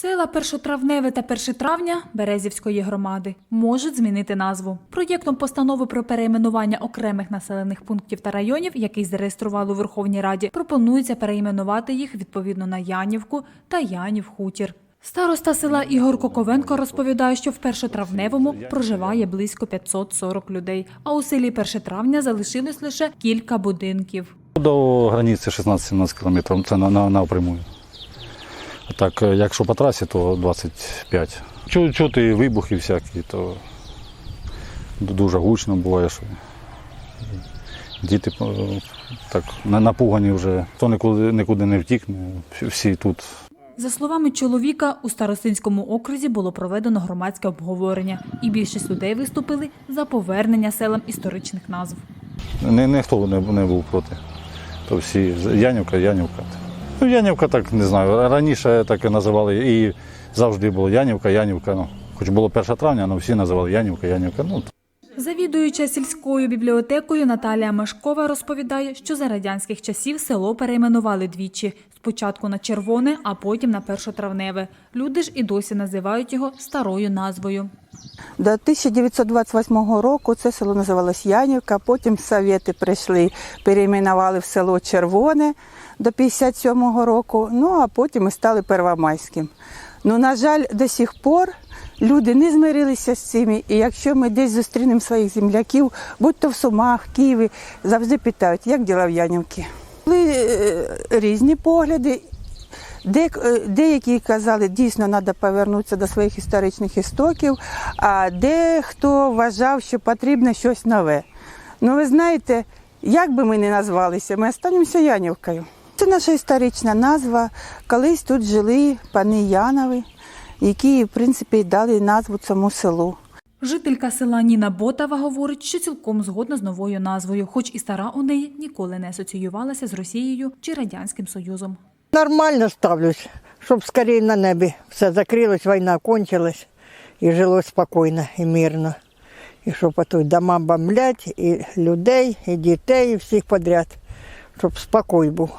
Села Першотравневе та Перше травня Березівської громади можуть змінити назву. Проєктом постанови про перейменування окремих населених пунктів та районів, який зареєстрували у Верховній Раді, пропонується перейменувати їх відповідно на Янівку та Янів Хутір. Староста села Ігор Коковенко розповідає, що в Першотравневому проживає близько 540 людей, а у селі Перше травня залишилось лише кілька будинків. До границі 16-17 кілометрів, це на, на, напрямую. А Так, е, якщо по трасі, то 25. Чу, чути вибухи всякі, то дуже гучно буває, що діти е, так напугані вже, хто нікуди, нікуди не втікне, всі тут За словами чоловіка, у Старостинському окрузі було проведено громадське обговорення, і більшість людей виступили за повернення селам історичних назв. Ніхто не, не був проти. То всі Янівка, Янівка. Ну, Янівка так не знаю. Раніше так і називали і завжди було Янівка, Янівка. Ну, хоч було 1 травня, але всі називали Янівка, Янівка. Ну, Завідуюча сільською бібліотекою Наталія Машкова розповідає, що за радянських часів село перейменували двічі: спочатку на червоне, а потім на першотравневе. Люди ж і досі називають його старою назвою. До 1928 року це село називалось Янівка, потім совєти прийшли, перейменували в село Червоне до 57 року, ну а потім ми стали Первомайським. Ну, на жаль, до сих пор люди не змирилися з цим, і якщо ми десь зустрінемо своїх земляків, будь то в Сумах, Києві, завжди питають, як діла в Янівці. Були е, різні погляди, деякі казали, дійсно треба повернутися до своїх історичних істоків, а дехто вважав, що потрібно щось нове. Ну, ви знаєте, як би ми не назвалися, ми останемося Янівкою. Це наша історична назва. Колись тут жили пани Янови, які, в принципі, дали назву цьому селу. Жителька села Ніна Ботава говорить, що цілком згодна з новою назвою, хоч і стара у неї ніколи не асоціювалася з Росією чи Радянським Союзом. Нормально ставлюсь, щоб скоріше на небі все закрилось, війна кончилась і жилось спокійно і мирно. І щоб тут дома бомблять, і людей, і дітей, і всіх подряд, щоб спокій був.